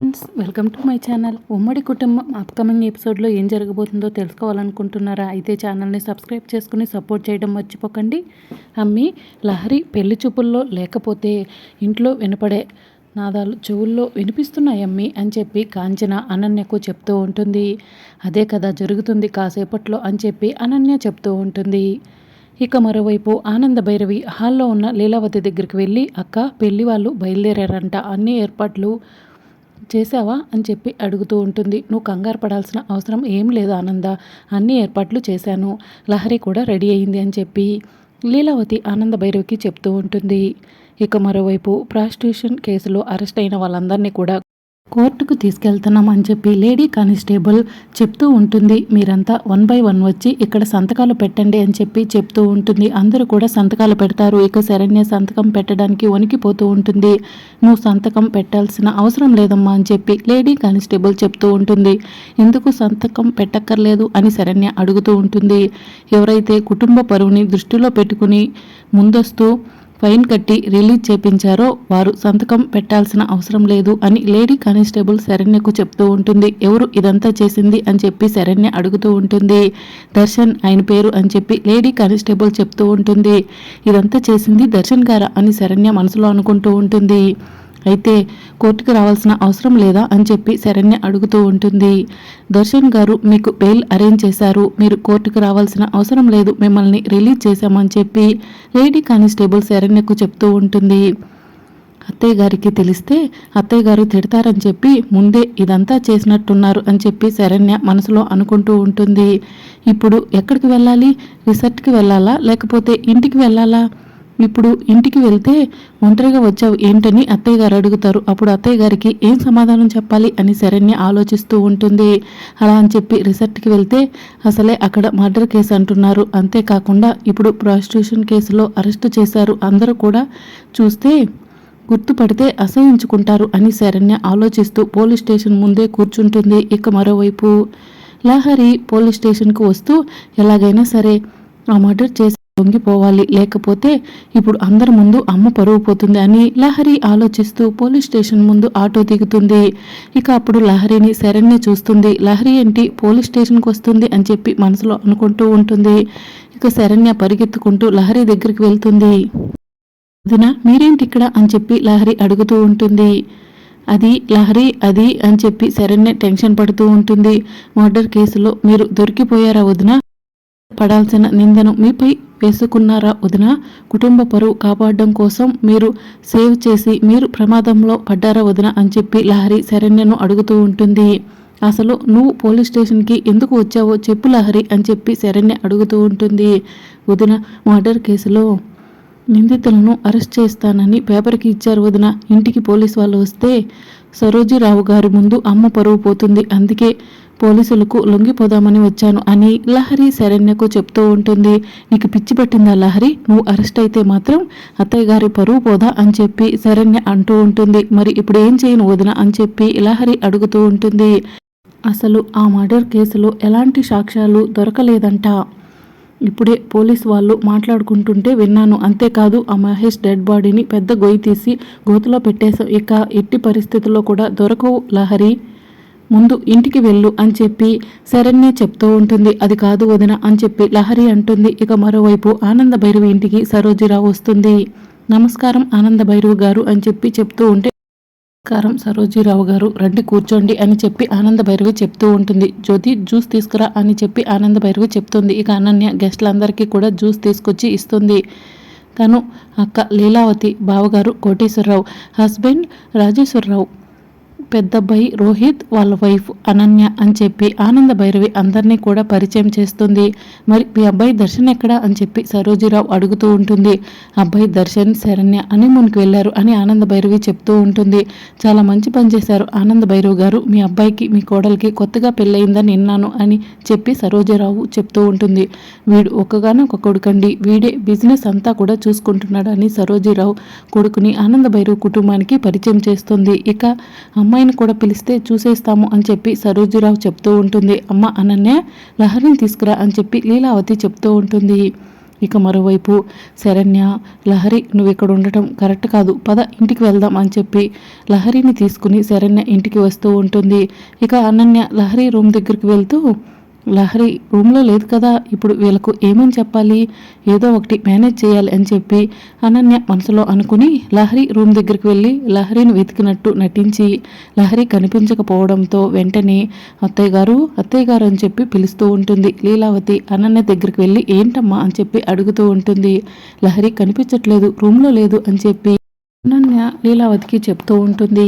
Friends welcome to my channel. ఉమ్మడి కుటుంబం upcoming ఎపిసోడ్లో ఏం జరగబోతుందో తెలుసుకోవాలనుకుంటున్నారా? అయితే ఛానల్ని సబ్స్క్రైబ్ చేసుకుని సపోర్ట్ చేయడం మర్చిపోకండి. అమ్మి లహరి పెళ్ళి చూపుల్లో లేకపోతే ఇంట్లో వినపడే నాదాలు చెవుల్లో వినిపిస్తున్నాయి అమ్మి అని చెప్పి కాంచన అనన్యకు చెప్తూ ఉంటుంది. అదే కదా జరుగుతుంది కాసేపట్లో అని చెప్పి అనన్య చెప్తూ ఉంటుంది. ఇక మరోవైపు ఆనంద భైరవి హాల్లో ఉన్న లీలావతి దగ్గరికి వెళ్ళి అక్క పెళ్ళి వాళ్ళు బయలుదేరారంట. అన్ని ఏర్పాట్లు చేసావా అని చెప్పి అడుగుతూ ఉంటుంది. నువ్వు కంగారు పడాల్సిన అవసరం ఏం లేదు ఆనంద. అన్ని ఏర్పాట్లు చేశాను. లహరి కూడా రెడీ అయింది అని చెప్పి లీలావతి ఆనంద భైరవికి చెప్తూ ఉంటుంది. ఇక మరోవైపు ప్రాస్టిట్యూషన్ కేసులో అరెస్ట్ అయిన వాళ్ళందరినీ కూడా కోర్టుకు తీసుకెళ్తున్నాం అని చెప్పి లేడీ కానిస్టేబుల్ చెప్తూ ఉంటుంది. మీరంతా వన్ బై వన్ వచ్చి ఇక్కడ సంతకాలు పెట్టండి అని చెప్పి చెప్తూ ఉంటుంది. అందరూ కూడా సంతకాలు పెడతారు. ఇక శరణ్య సంతకం పెట్టడానికి వణికిపోతూ ఉంటుంది. నువ్వు సంతకం పెట్టాల్సిన అవసరం లేదమ్మా అని చెప్పి లేడీ కానిస్టేబుల్ చెప్తూ ఉంటుంది. ఎందుకు సంతకం పెట్టక్కర్లేదు అని శరణ్య అడుగుతూ ఉంటుంది. ఎవరైతే కుటుంబ పరువుని దృష్టిలో పెట్టుకుని ముందస్తు ఫైన్ కట్టి రిలీజ్ చేపించారో వారు సంతకం పెట్టాల్సిన అవసరం లేదు అని లేడీ కానిస్టేబుల్ శరణ్యకు చెప్తూ ఉంటుంది. ఎవరు ఇదంతా చేసింది అని చెప్పి శరణ్య అడుగుతూ ఉంటుంది. దర్శన్ ఆయన పేరు అని చెప్పి లేడీ కానిస్టేబుల్ చెప్తూ ఉంటుంది. ఇదంతా చేసింది దర్శన్ గారా అని శరణ్య మనసులో అనుకుంటూ ఉంటుంది. అయితే కోర్టుకు రావాల్సిన అవసరం లేదా అని చెప్పి శరణ్య అడుగుతూ ఉంటుంది. దర్శన్ గారు మీకు బెయిల్ అరేంజ్ చేశారు. మీరు కోర్టుకు రావాల్సిన అవసరం లేదు. మిమ్మల్ని రిలీజ్ చేశామని చెప్పి లేడీ కానిస్టేబుల్ శరణ్యకు చెప్తూ ఉంటుంది. అత్తయ్య గారికి తెలిస్తే అత్తయ్య గారు తిడతారని చెప్పి ముందే ఇదంతా చేసినట్టున్నారు అని చెప్పి శరణ్య మనసులో అనుకుంటూ ఉంటుంది. ఇప్పుడు ఎక్కడికి వెళ్ళాలి? రిసార్ట్కి వెళ్ళాలా? లేకపోతే ఇంటికి వెళ్ళాలా? ఇప్పుడు ఇంటికి వెళ్తే ఒంటరిగా వచ్చావు ఏంటని అత్తయ్య గారు అడుగుతారు. అప్పుడు అత్తయ్య గారికి ఏం సమాధానం చెప్పాలి అని శరణ్య ఆలోచిస్తూ ఉంటుంది. అలా అని చెప్పి రిసర్ట్కి వెళ్తే అసలే అక్కడ మర్డర్ కేసు అంటున్నారు. అంతేకాకుండా ఇప్పుడు ప్రాస్టిట్యూషన్ కేసులో అరెస్టు చేశారు. అందరూ కూడా చూస్తే గుర్తుపడితే అసహించుకుంటారు అని శరణ్య ఆలోచిస్తూ పోలీస్ స్టేషన్ ముందే కూర్చుంటుంది. ఇక మరోవైపు లహరి పోలీస్ స్టేషన్కు వస్తూ ఎలాగైనా సరే ఆ మర్డర్ చేసి పొంగిపోవాలి. లేకపోతే ఇప్పుడు అందరి ముందు అమ్మ పరువు పోతుంది అని లహరి ఆలోచిస్తూ పోలీస్ స్టేషన్ ముందు ఆటో దిగుతుంది. ఇక అప్పుడు లహరిని శరణ్య చూస్తుంది. లహరి ఏంటి? పోలీస్ స్టేషన్కి వస్తుంది అని చెప్పి మనసులో అనుకుంటూ ఉంటుంది. ఇక శరణ్య పరిగెత్తుకుంటూ లహరి దగ్గరికి వెళ్తుంది. వదిన మీరేంటి ఇక్కడ అని చెప్పి లహరి అడుగుతూ ఉంటుంది. అది లహరి అది అని చెప్పి శరణ్య టెన్షన్ పడుతూ ఉంటుంది. మర్డర్ కేసులో మీరు దొరికిపోయారా వదిన? పడాల్సిన నిందను మీపై వేసుకున్నారా వదిన? కుటుంబ పరువు కాపాడడం కోసం మీరు సేవ్ చేసి మీరు ప్రమాదంలో పడ్డారా వదిన? అని చెప్పి లహరి శరణ్యను అడుగుతూ ఉంటుంది. అసలు నువ్వు పోలీస్ స్టేషన్కి ఎందుకు వచ్చావో చెప్పు లహరి అని చెప్పి శరణ్య అడుగుతూ ఉంటుంది. వదిన మర్డర్ కేసులో నిందితులను అరెస్ట్ చేస్తానని పేపర్కి ఇచ్చారు వదిన. ఇంటికి పోలీస్ వాళ్ళు వస్తే సరోజీరావు గారి ముందు అమ్మ పరువు పోతుంది. అందుకే పోలీసులకు లొంగిపోదామని వచ్చాను అని లహరి శరణ్యకు చెప్తూ ఉంటుంది. నీకు పిచ్చి పట్టిందా లహరి? నువ్వు అరెస్ట్ అయితే మాత్రం అత్తయ్య గారి పరువు పోదా అని చెప్పి శరణ్య అంటూ ఉంటుంది. మరి ఇప్పుడు ఏం చేయను వదిన అని చెప్పి లహరి అడుగుతూ ఉంటుంది. అసలు ఆ మర్డర్ కేసులో ఎలాంటి సాక్ష్యాలు దొరకలేదంట. ఇప్పుడే పోలీస్ వాళ్ళు మాట్లాడుకుంటుంటే విన్నాను. అంతేకాదు ఆ మహేష్ డెడ్ బాడీని పెద్ద గొయ్యి తీసి గోతులో పెట్టేశాం ఇక ఎట్టి పరిస్థితుల్లో కూడా దొరకవు లహరి. ముందు ఇంటికి వెళ్ళు అని చెప్పి శరణ్య చెప్తూ ఉంటుంది. అది కాదు వదిన అని చెప్పి లహరి అంటుంది. ఇక మరోవైపు ఆనంద భైరవి ఇంటికి సరోజిరావు వస్తుంది. నమస్కారం ఆనంద భైరవి గారు అని చెప్పి చెప్తూ ఉంటే నమస్కారం సరోజీరావు గారు రండి కూర్చోండి అని చెప్పి ఆనంద భైరవి చెప్తూ ఉంటుంది. జ్యోతి జ్యూస్ తీసుకురా అని చెప్పి ఆనంద భైరవి చెప్తుంది. ఇక అనన్య గెస్టులందరికీ కూడా జ్యూస్ తీసుకొచ్చి ఇస్తుంది. తను అక్క లీలావతి బావగారు కోటేశ్వరరావు హస్బెండ్ రాజేశ్వరరావు పెద్దబ్బాయి రోహిత్ వాళ్ళ వైఫ్ అనన్య అని చెప్పి ఆనంద భైరవి అందరినీ కూడా పరిచయం చేస్తుంది. మరి మీ అబ్బాయి దర్శన్ ఎక్కడా అని చెప్పి సరోజీరావు అడుగుతూ ఉంటుంది. అబ్బాయి దర్శన్ శరణ్య అని మునికి వెళ్ళారు అని ఆనంద భైరవి చెప్తూ ఉంటుంది. చాలా మంచి పని చేశారు ఆనంద భైరవ్ గారు. మీ అబ్బాయికి మీ కోడలికి కొత్తగా పెళ్ళయిందని విన్నాను అని చెప్పి సరోజీరావు చెప్తూ ఉంటుంది. వీడు ఒక్కగానే ఒక కొడుకండి. వీడే బిజినెస్ అంతా కూడా చూసుకుంటున్నాడని సరోజీరావు కొడుకుని ఆనంద భైరవ్ కుటుంబానికి పరిచయం చేస్తుంది. ఇక అమ్మాయి అమ్మాయిని కూడా పిలిస్తే చూసేస్తాము అని చెప్పి సరోజురావు చెప్తూ ఉంటుంది. అమ్మ అనన్య లహరిని తీసుకురా అని చెప్పి లీలావతి చెప్తూ ఉంటుంది. ఇక మరోవైపు శరణ్య లహరి నువ్వు ఇక్కడ ఉండటం కరెక్ట్ కాదు పద ఇంటికి వెళ్దాం అని చెప్పి లహరిని తీసుకుని శరణ్య ఇంటికి వస్తూ ఉంటుంది. ఇక అనన్య లహరి రూమ్ దగ్గరికి వెళ్తూ లహరి రూమ్లో లేదు కదా ఇప్పుడు వీళ్ళకు ఏమని చెప్పాలి ఏదో ఒకటి మేనేజ్ చేయాలి అని చెప్పి అనన్య మనసులో అనుకుని లహరి రూమ్ దగ్గరికి వెళ్ళి లహరిని వెతికినట్టు నటించి లహరి కనిపించకపోవడంతో వెంటనే అత్తయ్య గారు అత్తయ్య గారు అని చెప్పి పిలుస్తూ ఉంటుంది. లీలావతి అనన్య దగ్గరికి వెళ్ళి ఏంటమ్మా అని చెప్పి అడుగుతూ ఉంటుంది. లహరి కనిపించట్లేదు రూమ్లో లేదు అని చెప్పి అన్నయ్య లీలావతికి చెప్తూ ఉంటుంది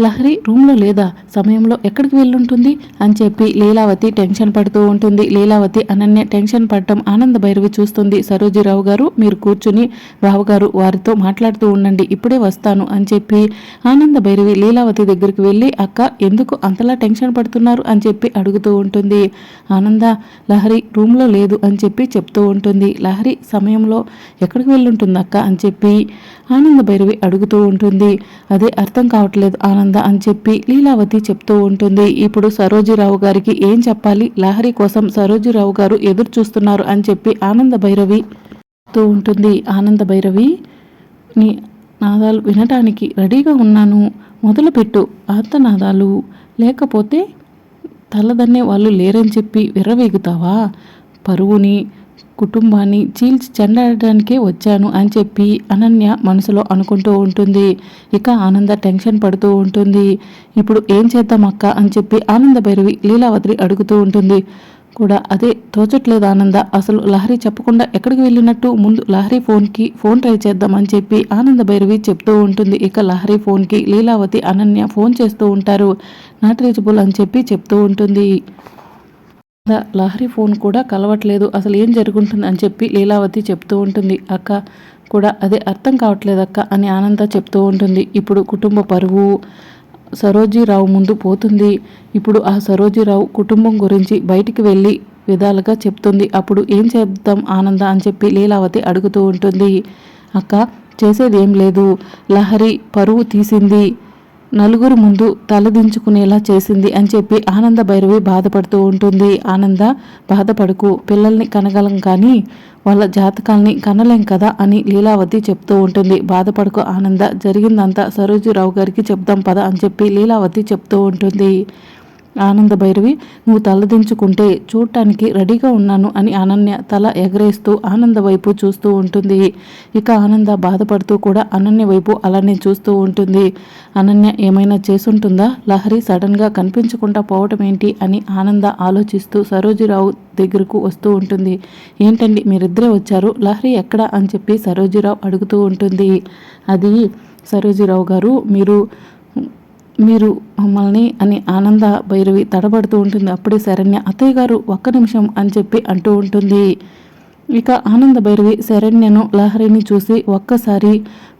లహరి రూమ్లో లేదా? సమయంలో ఎక్కడికి వెళ్ళుంటుంది? అని చెప్పి లీలావతి టెన్షన్ పడుతూ ఉంటుంది. లీలావతి అనన్య టెన్షన్ పడటం ఆనంద భైరవి చూస్తుంది. సరోజీరావు గారు మీరు కూర్చుని రావు గారు వారితో మాట్లాడుతూ ఉండండి ఇప్పుడే వస్తాను అని చెప్పి ఆనంద భైరవి లీలావతి దగ్గరికి వెళ్ళి అక్క ఎందుకు అంతలా టెన్షన్ పడుతున్నారు? అని చెప్పి అడుగుతూ ఉంటుంది. ఆనంద లహరి రూమ్లో లేదు అని చెప్పి చెప్తూ ఉంటుంది. లహరి సమయంలో ఎక్కడికి వెళ్ళుంటుంది అక్క? అని చెప్పి ఆనంద భైరవి అడుగుతూ ఉంటుంది. అదే అర్థం కావట్లేదు ఆనంద అని చెప్పి లీలావతి చెప్తూ ఉంటుంది. ఇప్పుడు సరోజిరావు గారికి ఏం చెప్పాలి? లహరి కోసం సరోజిరావు గారు ఎదురు చూస్తున్నారు అని చెప్పి ఆనంద భైరవి చెప్తూ ఉంటుంది. ఆనంద భైరవి నీ నాదాలు వినటానికి రెడీగా ఉన్నాను. మొదలుపెట్టు ఆర్తనాదాలు. లేకపోతే తలదన్నే వాళ్ళు లేరని చెప్పి విర్రవేగుతావా? పరువుని కుటుంబాన్ని చీల్చి చెండడానికే వచ్చాను అని చెప్పి అనన్య మనసులో అనుకుంటూ ఉంటుంది. ఇక ఆనంద టెన్షన్ పడుతూ ఉంటుంది. ఇప్పుడు ఏం చేద్దాం అక్క అని చెప్పి ఆనంద భైరవి లీలావతి అడుగుతూ ఉంటుంది. కూడా అదే తోచట్లేదు ఆనంద. అసలు లహరి చెప్పకుండా ఎక్కడికి వెళ్ళినట్టు ముందు లహరి ఫోన్కి ఫోన్ ట్రై చేద్దాం అని చెప్పి ఆనంద భైరవి చెప్తూ ఉంటుంది. ఇక లహరి ఫోన్కి లీలావతి అనన్య ఫోన్ చేస్తూ ఉంటారు. నాట్ రీచబుల్ అని చెప్పి చెప్తూ ఉంటుంది. లహరి ఫోన్ కూడా కలవట్లేదు. అసలు ఏం జరుగుంటుంది అని చెప్పి లీలావతి చెప్తూ ఉంటుంది. అక్క కూడా అదే అర్థం కావట్లేదు అక్క అని ఆనంద చెప్తూ ఉంటుంది. ఇప్పుడు కుటుంబ పరువు సరోజీరావు ముందు పోతుంది. ఇప్పుడు ఆ సరోజీరావు కుటుంబం గురించి బయటికి వెళ్ళి విధాలుగా చెప్తుంది. అప్పుడు ఏం చేద్దాం ఆనంద అని చెప్పి లీలావతి అడుగుతూ ఉంటుంది. అక్క చేసేది ఏం లేదు. లహరి పరువు తీసింది. నలుగురు ముందు తలదించుకునేలా చేసింది అని చెప్పి ఆనంద భైరవి బాధపడుతూ ఉంటుంది. ఆనంద బాధపడుకు పిల్లల్ని కనగలం కానీ వాళ్ళ జాతకాల్ని కనలేం కదా అని లీలావతి చెప్తూ ఉంటుంది. బాధపడుకు ఆనంద జరిగిందంతా సరోజురావు గారికి చెప్దాం పద అని చెప్పి లీలావతి చెప్తూ ఉంటుంది. ఆనంద భైరవి నువ్వు తలదించుకుంటే చూడటానికి రెడీగా ఉన్నాను అని అనన్య తల ఎగరేస్తూ ఆనంద వైపు చూస్తూ ఉంటుంది. ఇక ఆనంద బాధపడుతూ కూడా అనన్య వైపు అలానే చూస్తూ ఉంటుంది. అనన్య ఏమైనా చేసుంటుందా? లహరి సడన్గా కనిపించకుండా పోవటం ఏంటి? అని ఆనంద ఆలోచిస్తూ సరోజిరావు దగ్గరకు వస్తూ ఉంటుంది. ఏంటండి? మీరిద్దరే వచ్చారు? లహరి ఎక్కడ? అని చెప్పి సరోజిరావు అడుగుతూ ఉంటుంది. అది సరోజిరావు గారు మీరు మీరు మమ్మల్ని అని ఆనంద భైరవి తడబడుతూ ఉంటుంది. అప్పుడే శరణ్య అత్తయ్య గారు ఒక్క నిమిషం అని చెప్పి అంటూ ఉంటుంది. ఇక ఆనంద భైరవి శరణ్యను లహరిని చూసి ఒక్కసారి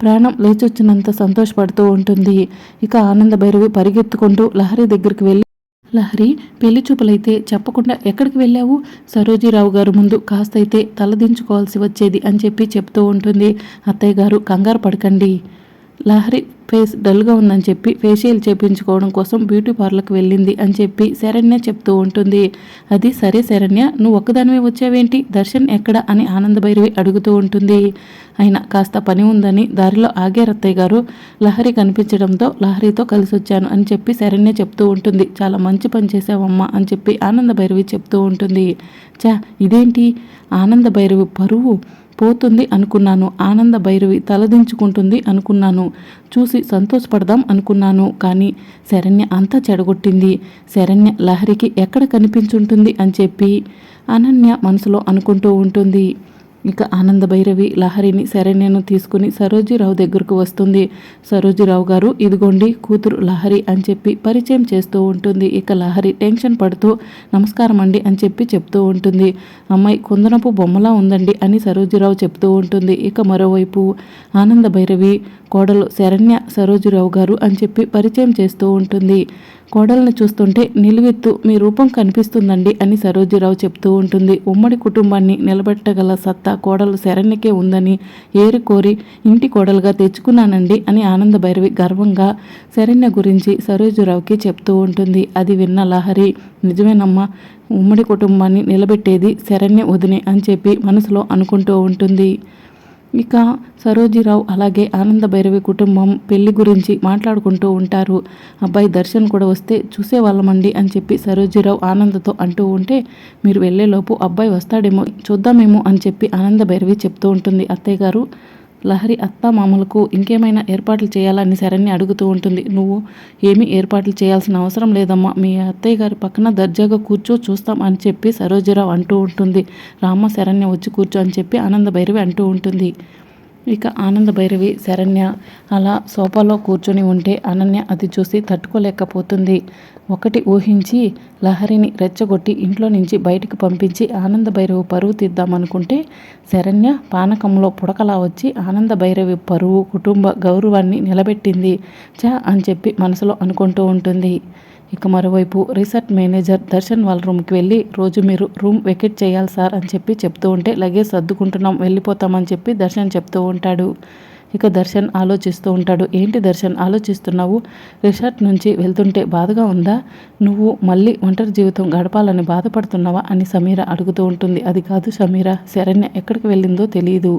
ప్రాణం లేచొచ్చినంత సంతోషపడుతూ ఉంటుంది. ఇక ఆనంద భైరవి పరిగెత్తుకుంటూ లహరి దగ్గరికి వెళ్ళి లహరి పెళ్ళి చూపులైతే చెప్పకుండా ఎక్కడికి వెళ్ళావు? సరోజీరావు గారు ముందు కాస్తైతే తలదించుకోవాల్సి వచ్చేది అని చెప్పి చెప్తూ ఉంటుంది. అత్తయ్య గారు కంగారు పడకండి. లహరి ఫేస్ డల్గా ఉందని చెప్పి ఫేషియల్ చేపించుకోవడం కోసం బ్యూటీ పార్లర్కి వెళ్ళింది అని చెప్పి శరణ్య చెప్తూ ఉంటుంది. అది సరే శరణ్య నువ్వు ఒక్కదానివే వచ్చావేంటి? దర్శన్ ఎక్కడ? అని ఆనందభైరవి అడుగుతూ ఉంటుంది. అయినా కాస్త పని ఉందని దారిలో ఆగే రత్తయ్య గారు లహరి కనిపించడంతో లహరితో కలిసి వచ్చాను అని చెప్పి శరణ్య చెప్తూ ఉంటుంది. చాలా మంచి పని చేసావమ్మా అని చెప్పి ఆనందభైరవి చెప్తూ ఉంటుంది. చా ఇదేంటి? ఆనందభైరవి పరువు పోతుంది అనుకున్నాను. ఆనంద భైరవి తలదించుకుంటుంది అనుకున్నాను. చూసి సంతోషపడదాం అనుకున్నాను. కానీ శరణ్య అంతా చెడగొట్టింది. శరణ్య లహరికి ఎక్కడ కనిపించుంటుంది అని చెప్పి అనన్య మనసులో అనుకుంటూ ఉంటుంది. ఇక ఆనంద భైరవి లహరిని శరణ్యను తీసుకుని సరోజీరావు దగ్గరకు వస్తుంది. సరోజీరావు గారు ఇదిగోండి కూతురు లహరి అని చెప్పి పరిచయం చేస్తూ ఉంటుంది. ఇక లహరి టెన్షన్ పడుతూ నమస్కారం అండి అని చెప్పి చెప్తూ ఉంటుంది. అమ్మాయి కుందనపు బొమ్మలా ఉందండి అని సరోజీరావు చెప్తూ ఉంటుంది. ఇక మరోవైపు ఆనంద భైరవి కోడలు శరణ్య సరోజురావు గారు అని చెప్పి పరిచయం చేస్తూ ఉంటుంది. కోడల్ని చూస్తుంటే నిలువెత్తు మీ రూపం కనిపిస్తుందండి అని సరోజిరావు చెప్తూ ఉంటుంది. ఉమ్మడి కుటుంబాన్ని నిలబెట్టగల సత్తా కోడలు శరణ్యకే ఉందని ఏరి కోరి ఇంటి కోడలుగా తెచ్చుకున్నానండి అని ఆనంద భైరవి గర్వంగా శరణ్య గురించి సరోజురావుకి చెప్తూ ఉంటుంది. అది విన్న లహరి నిజమేనమ్మా ఉమ్మడి కుటుంబాన్ని నిలబెట్టేది శరణ్య వదినే అని చెప్పి మనసులో అనుకుంటూ ఉంటుంది. ఇక సరోజీరావు అలాగే ఆనంద భైరవి కుటుంబం పెళ్ళి గురించి మాట్లాడుకుంటూ ఉంటారు. అబ్బాయి దర్శన్ కూడా వస్తే చూసేవాళ్ళమండి అని చెప్పి సరోజీరావు ఆనందతో అంటూ ఉంటే మీరు వెళ్ళేలోపు అబ్బాయి వస్తాడేమో చూద్దామేమో అని చెప్పి ఆనంద భైరవి చెప్తూ ఉంటుంది. అత్తయ్య గారు లహరి అత్త మామలకు ఇంకేమైనా ఏర్పాట్లు చేయాలని శరణ్య అడుగుతూ ఉంటుంది. నువ్వు ఏమీ ఏర్పాట్లు చేయాల్సిన అవసరం లేదమ్మా. మీ అత్తయ్య గారి పక్కన దర్జాగా కూర్చో చూస్తాం అని చెప్పి సరోజరావు అంటూ ఉంటుంది. రామ శరణ్య వచ్చి కూర్చో అని చెప్పి ఆనంద భైరవి అంటూ ఉంటుంది. ఇక ఆనంద భైరవి శరణ్య అలా సోఫాలో కూర్చొని ఉంటే అనన్య అది చూసి తట్టుకోలేకపోతుంది. ఒకటి ఊహించి లహరిని రెచ్చగొట్టి ఇంట్లో నుంచి బయటకు పంపించి ఆనంద భైరవి పరువు తీద్దామనుకుంటే శరణ్య పానకంలో పుడకలా వచ్చి ఆనంద భైరవి పరువు కుటుంబ గౌరవాన్ని నిలబెట్టింది. చా అని చెప్పి మనసులో అనుకుంటూ ఉంటుంది. ఇక మరోవైపు రిసార్ట్ మేనేజర్ దర్శన్ వాళ్ళ రూమ్కి వెళ్ళి రోజు మీరు రూమ్ వెకెట్ చేయాలి సార్ అని చెప్పి చెప్తూ ఉంటే లగేజ్ సర్దుకుంటున్నాం వెళ్ళిపోతామని చెప్పి దర్శన్ చెప్తూ ఉంటాడు. ఇక దర్శన్ ఆలోచిస్తూ ఉంటాడు. ఏంటి దర్శన్ ఆలోచిస్తున్నావు? రిసార్ట్ నుంచి వెళ్తుంటే బాధగా ఉందా? నువ్వు మళ్ళీ ఒంటరి జీవితం గడపాలని బాధపడుతున్నావా? అని సమీర అడుగుతూ ఉంటుంది. అది కాదు సమీర శరణ్య ఎక్కడికి వెళ్ళిందో తెలియదు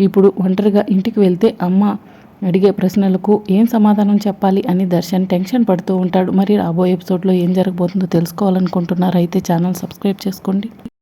ఇప్పుడు ఒంటరిగా ఇంటికి వెళ్తే అమ్మ అడిగే ప్రశ్నలకు ఏం సమాధానం చెప్పాలి అని దర్శన్ టెన్షన్ పడుతూ ఉంటాడు. మరి రాబోయే ఎపిసోడ్లో ఏం జరగబోతుందో తెలుసుకోవాలనుకుంటున్నారు? అయితే ఛానల్ సబ్స్క్రైబ్ చేసుకోండి.